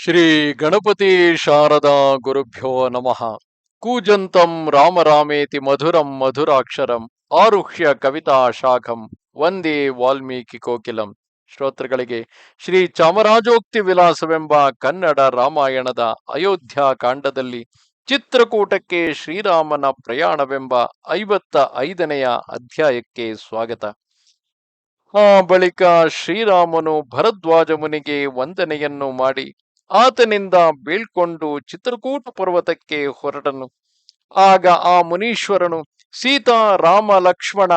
ಶ್ರೀ ಗಣಪತಿ ಶಾರದಾ ಗುರುಭ್ಯೋ ನಮಃ. ಕೂಜಂತಂ ರಾಮರಾಮೇತಿ ಮಧುರಂ ಮಧುರಾಕ್ಷರಂ ಆರುಹ್ಯ ಕವಿತಾ ಶಾಖಂ ವಂದೇ ವಾಲ್ಮೀಕಿ ಕೋಕಿಲಂ. ಶ್ರೋತೃಗಳಿಗೆ ಶ್ರೀ ಚಾಮರಾಜೋಕ್ತಿ ವಿಲಾಸವೆಂಬ ಕನ್ನಡ ರಾಮಾಯಣದ ಅಯೋಧ್ಯ ಕಾಂಡದಲ್ಲಿ ಚಿತ್ರಕೂಟಕ್ಕೆ ಶ್ರೀರಾಮನ ಪ್ರಯಾಣವೆಂಬ ಐವತ್ತ ಐದನೆಯ ಅಧ್ಯಾಯಕ್ಕೆ ಸ್ವಾಗತ. ಆ ಬಳಿಕ ಶ್ರೀರಾಮನು ಭರದ್ವಾಜ ಮುನಿಗೆ ವಂದನೆಯನ್ನು ಮಾಡಿ ಆತನಿಂದ ಬೀಳ್ಕೊಂಡು ಚಿತ್ರಕೂಟ ಪರ್ವತಕ್ಕೆ ಹೊರಟನು. ಆಗ ಆ ಮುನೀಶ್ವರನು, ಸೀತಾ, ರಾಮ, ಲಕ್ಷ್ಮಣ,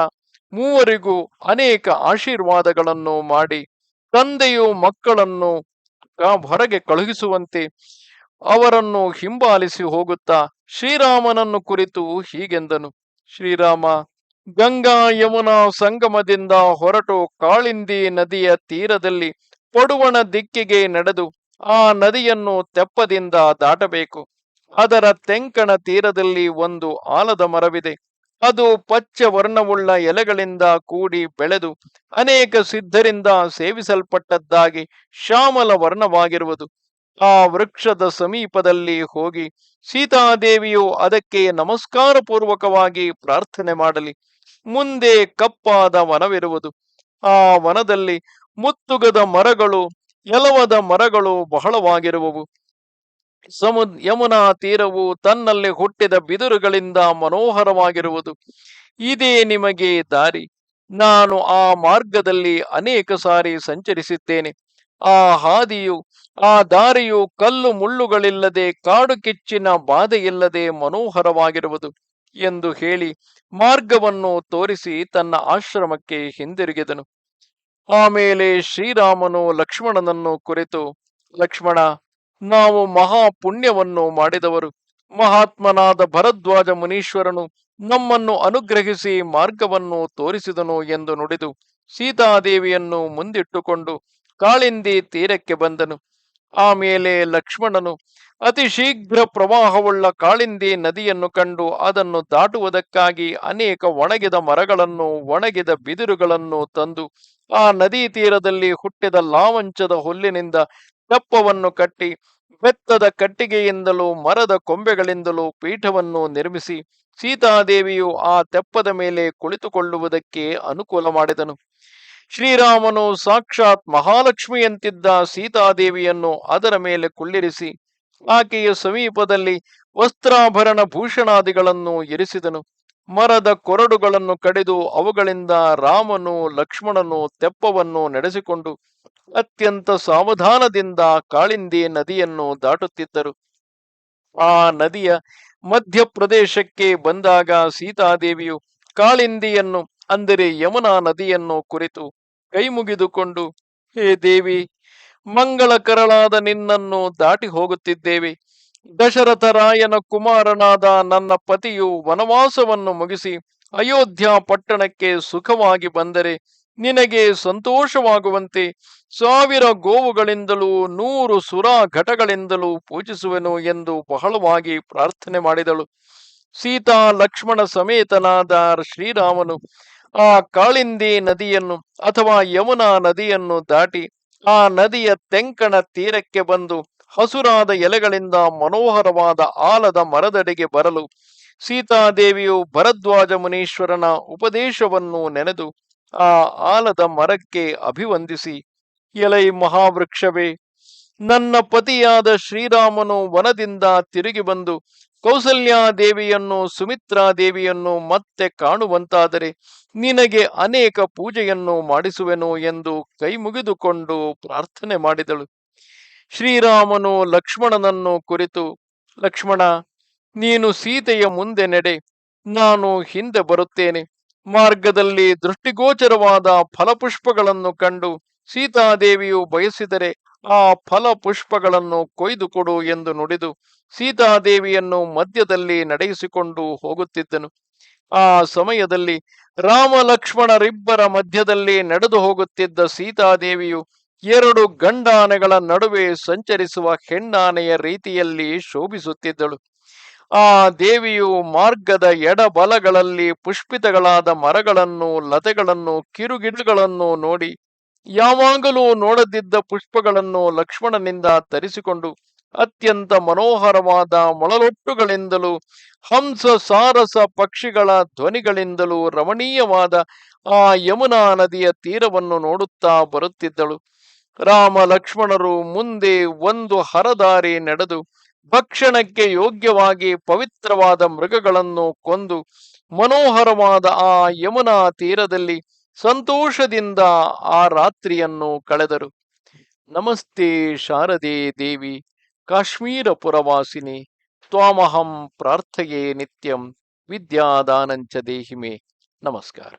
ಮೂವರಿಗೂ ಅನೇಕ ಆಶೀರ್ವಾದಗಳನ್ನು ಮಾಡಿ, ತಂದೆಯು ಮಕ್ಕಳನ್ನು ಹೊರಗೆ ಕಳುಹಿಸುವಂತೆ ಅವರನ್ನು ಹಿಂಬಾಲಿಸಿ ಹೋಗುತ್ತಾ, ಶ್ರೀರಾಮನನ್ನು ಕುರಿತು ಹೀಗೆಂದನು. ಶ್ರೀರಾಮ, ಗಂಗಾ ಯಮುನಾ ಸಂಗಮದಿಂದ ಹೊರಟು ಕಾಳಿಂದಿ ನದಿಯ ತೀರದಲ್ಲಿ ಪಡುವಣ ದಿಕ್ಕಿಗೆ ನಡೆದು ಆ ನದಿಯನ್ನು ತೆಪ್ಪದಿಂದ ದಾಟಬೇಕು. ಅದರ ತೆಂಕಣ ತೀರದಲ್ಲಿ ಒಂದು ಆಲದ ಮರವಿದೆ. ಅದು ಪಚ್ಚ ವರ್ಣವುಳ್ಳ ಎಲೆಗಳಿಂದ ಕೂಡಿ ಬೆಳೆದು ಅನೇಕ ಸಿದ್ಧರಿಂದ ಸೇವಿಸಲ್ಪಟ್ಟದ್ದಾಗಿ ಶ್ಯಾಮಲ ವರ್ಣವಾಗಿರುವುದು. ಆ ವೃಕ್ಷದ ಸಮೀಪದಲ್ಲಿ ಹೋಗಿ ಸೀತಾದೇವಿಯು ಅದಕ್ಕೆ ನಮಸ್ಕಾರ ಪೂರ್ವಕವಾಗಿ ಪ್ರಾರ್ಥನೆ ಮಾಡಲಿ. ಮುಂದೆ ಕಪ್ಪಾದ ವನವಿರುವುದು. ಆ ವನದಲ್ಲಿ ಮುತ್ತುಗದ ಮರಗಳು ಎಲವದ ಮರಗಳು ಬಹಳವಾಗಿರುವವು. ಸಮು, ಯಮುನಾ ತೀರವು ತನ್ನಲ್ಲಿ ಹುಟ್ಟಿದ ಬಿದಿರುಗಳಿಂದ ಮನೋಹರವಾಗಿರುವುದು. ಇದೇ ನಿಮಗೆ ದಾರಿ. ನಾನು ಆ ಮಾರ್ಗದಲ್ಲಿ ಅನೇಕ ಸಾರಿ ಸಂಚರಿಸಿದ್ದೇನೆ. ಆ ಹಾದಿಯು, ಆ ದಾರಿಯು ಕಲ್ಲು ಮುಳ್ಳುಗಳಿಲ್ಲದೆ, ಕಾಡು ಕಿಚ್ಚಿನ ಬಾಧೆಯಿಲ್ಲದೆ ಮನೋಹರವಾಗಿರುವುದು ಎಂದು ಹೇಳಿ ಮಾರ್ಗವನ್ನು ತೋರಿಸಿ ತನ್ನ ಆಶ್ರಮಕ್ಕೆ ಹಿಂದಿರುಗಿದನು. ಆಮೇಲೆ ಶ್ರೀರಾಮನು ಲಕ್ಷ್ಮಣನನ್ನು ಕುರಿತು, ಲಕ್ಷ್ಮಣ, ನಾವು ಮಹಾ ಪುಣ್ಯವನ್ನು ಮಾಡಿದವರು. ಮಹಾತ್ಮನಾದ ಭರದ್ವಾಜ ಮುನೀಶ್ವರನು ನಮ್ಮನ್ನು ಅನುಗ್ರಹಿಸಿ ಮಾರ್ಗವನ್ನು ತೋರಿಸಿದನು ಎಂದು ನುಡಿದು ಸೀತಾದೇವಿಯನ್ನು ಮುಂದಿಟ್ಟುಕೊಂಡು ಕಾಳಿಂದಿ ತೀರಕ್ಕೆ ಬಂದನು. ಆಮೇಲೆ ಲಕ್ಷ್ಮಣನು ಅತಿ ಶೀಘ್ರ ಪ್ರವಾಹವುಳ್ಳ ಕಾಳಿಂದಿ ನದಿಯನ್ನು ಕಂಡು ಅದನ್ನು ದಾಟುವುದಕ್ಕಾಗಿ ಅನೇಕ ಒಣಗಿದ ಮರಗಳನ್ನು, ಒಣಗಿದ ಬಿದಿರುಗಳನ್ನು ತಂದು ಆ ನದಿ ತೀರದಲ್ಲಿ ಹುಟ್ಟಿದ ಲಾವಂಚದ ಹುಲ್ಲಿನಿಂದ ತೆಪ್ಪವನ್ನು ಕಟ್ಟಿ ಬೆತ್ತದ ಕಟ್ಟಿಗೆಯಿಂದಲೂ ಮರದ ಕೊಂಬೆಗಳಿಂದಲೂ ಪೀಠವನ್ನು ನಿರ್ಮಿಸಿ ಸೀತಾದೇವಿಯು ಆ ತೆಪ್ಪದ ಮೇಲೆ ಕುಳಿತುಕೊಳ್ಳುವುದಕ್ಕೆ ಅನುಕೂಲ ಮಾಡಿದನು. ಶ್ರೀರಾಮನು ಸಾಕ್ಷಾತ್ ಮಹಾಲಕ್ಷ್ಮಿಯಂತಿದ್ದ ಸೀತಾದೇವಿಯನ್ನು ಅದರ ಮೇಲೆ ಕುಳ್ಳಿರಿಸಿ ಆಕೆಯ ಸಮೀಪದಲ್ಲಿ ವಸ್ತ್ರಾಭರಣ ಭೂಷಣಾದಿಗಳನ್ನು ಇರಿಸಿದನು. ಮರದ ಕೊರಡುಗಳನ್ನು ಕಡಿದು ಅವುಗಳಿಂದ ರಾಮನು ಲಕ್ಷ್ಮಣನು ತೆಪ್ಪವನ್ನು ನಡೆಸಿಕೊಂಡು ಅತ್ಯಂತ ಸಾವಧಾನದಿಂದ ಕಾಳಿಂದಿ ನದಿಯನ್ನು ದಾಟುತ್ತಿದ್ದರು. ಆ ನದಿಯ ಮಧ್ಯಪ್ರದೇಶಕ್ಕೆ ಬಂದಾಗ ಸೀತಾದೇವಿಯು ಕಾಳಿಂದಿಯನ್ನು, ಅಂದರೆ ಯಮುನಾ ನದಿಯನ್ನು ಕುರಿತು ಕೈ ಮುಗಿದುಕೊಂಡು, ಹೇ ದೇವಿ, ಮಂಗಳಕರಳಾದ ನಿನ್ನನ್ನು ದಾಟಿ ಹೋಗುತ್ತಿದ್ದೇವೆ. ದಶರಥರಾಯನ ಕುಮಾರನಾದ ನನ್ನ ಪತಿಯು ವನವಾಸವನ್ನು ಮುಗಿಸಿ ಅಯೋಧ್ಯ ಪಟ್ಟಣಕ್ಕೆ ಸುಖವಾಗಿ ಬಂದರೆ ನಿನಗೆ ಸಂತೋಷವಾಗುವಂತೆ ಸಾವಿರ ಗೋವುಗಳಿಂದಲೂ ನೂರು ಸುರಾ ಘಟಗಳಿಂದಲೂ ಪೂಜಿಸುವೆನು ಎಂದು ಬಹಳವಾಗಿ ಪ್ರಾರ್ಥನೆ ಮಾಡಿದಳು. ಸೀತಾ, ಲಕ್ಷ್ಮಣ ಸಮೇತನಾದ ಶ್ರೀರಾಮನು ಆ ಕಾಳಿಂದಿ ನದಿಯನ್ನು ಅಥವಾ ಯಮುನಾ ನದಿಯನ್ನು ದಾಟಿ ಆ ನದಿಯ ತೆಂಕಣ ತೀರಕ್ಕೆ ಬಂದು ಹಸುರಾದ ಎಲೆಗಳಿಂದ ಮನೋಹರವಾದ ಆಲದ ಮರದಡೆಗೆ ಬರಲು ಸೀತಾದೇವಿಯು ಭರದ್ವಾಜ ಮುನೀಶ್ವರನ ಉಪದೇಶವನ್ನು ನೆನೆದು ಆ ಆಲದ ಮರಕ್ಕೆ ಅಭಿವಂದಿಸಿ, ಎಲೈ ಮಹಾವೃಕ್ಷವೇ ನನ್ನ ಪತಿಯಾದ ಶ್ರೀರಾಮನು ವನದಿಂದ ತಿರುಗಿ ಬಂದು ಕೌಸಲ್ಯಾದೇವಿಯನ್ನು ಸುಮಿತ್ರಾದೇವಿಯನ್ನು ಮತ್ತೆ ಕಾಣುವಂತಾದರೆ ನಿನಗೆ ಅನೇಕ ಪೂಜೆಯನ್ನು ಮಾಡಿಸುವೆನು ಎಂದು ಕೈ ಮುಗಿದುಕೊಂಡು ಪ್ರಾರ್ಥನೆ ಮಾಡಿದಳು. ಶ್ರೀರಾಮನು ಲಕ್ಷ್ಮಣನನ್ನು ಕುರಿತು, ಲಕ್ಷ್ಮಣ, ನೀನು ಸೀತೆಯ ಮುಂದೆ ನಡೆ, ನಾನು ಹಿಂದೆ ಬರುತ್ತೇನೆ. ಮಾರ್ಗದಲ್ಲಿ ದೃಷ್ಟಿಗೋಚರವಾದ ಫಲಪುಷ್ಪಗಳನ್ನು ಕಂಡು ಸೀತಾದೇವಿಯು ಬಯಸಿದರೆ ಆ ಫಲ ಪುಷ್ಪಗಳನ್ನು ಕೊಯ್ದು ಕೊಡು ಎಂದು ನುಡಿದು ಸೀತಾದೇವಿಯನ್ನು ಮಧ್ಯದಲ್ಲಿ ನಡೆಯಿಸಿಕೊಂಡು ಹೋಗುತ್ತಿದ್ದನು. ಆ ಸಮಯದಲ್ಲಿ ರಾಮ ಲಕ್ಷ್ಮಣರಿಬ್ಬರ ಮಧ್ಯದಲ್ಲಿ ನಡೆದು ಹೋಗುತ್ತಿದ್ದ ಸೀತಾದೇವಿಯು ಎರಡು ಗಂಡಾನೆಗಳ ನಡುವೆ ಸಂಚರಿಸುವ ಹೆಣ್ಣಾನೆಯ ರೀತಿಯಲ್ಲಿ ಶೋಭಿಸುತ್ತಿದ್ದಳು. ಆ ದೇವಿಯು ಮಾರ್ಗದ ಎಡಬಲಗಳಲ್ಲಿ ಪುಷ್ಪಿತಗಳಾದ ಮರಗಳನ್ನು, ಲತೆಗಳನ್ನು, ಕಿರುಗಿಡಗಳನ್ನು ನೋಡಿ ಯಾವಾಗಲೂ ನೋಡದಿದ್ದ ಪುಷ್ಪಗಳನ್ನು ಲಕ್ಷ್ಮಣನಿಂದ ತರಿಸಿಕೊಂಡು ಅತ್ಯಂತ ಮನೋಹರವಾದ ಮೊಳಲೊಟ್ಟುಗಳಿಂದಲೂ, ಹಂಸ ಸಾರಸ ಪಕ್ಷಿಗಳ ಧ್ವನಿಗಳಿಂದಲೂ ರಮಣೀಯವಾದ ಆ ಯಮುನಾ ನದಿಯ ತೀರವನ್ನು ನೋಡುತ್ತಾ ಬರುತ್ತಿದ್ದಳು. ರಾಮ ಲಕ್ಷ್ಮಣರು ಮುಂದೆ ಒಂದು ಹರದಾರಿ ನಡೆದು ಭಕ್ಷಣಕ್ಕೆ ಯೋಗ್ಯವಾಗಿ ಪವಿತ್ರವಾದ ಮೃಗಗಳನ್ನು ಕೊಂದು ಮನೋಹರವಾದ ಆ ಯಮುನಾ ತೀರದಲ್ಲಿ ಸಂತೋಷದಿಂದ ಆ ರಾತ್ರಿಯನ್ನು ಕಳೆದರು. ನಮಸ್ತೆ ಶಾರದೆ ದೇವಿ ಕಾಶ್ಮೀರ ಪುರವಾಸಿನಿ ತ್ವಾಮಹಂ ಪ್ರಾರ್ಥೆಯೇ ನಿತ್ಯಂ, ವಿದ್ಯಾದಾನಂಚ ದೇಹಿಮೆ. ನಮಸ್ಕಾರ.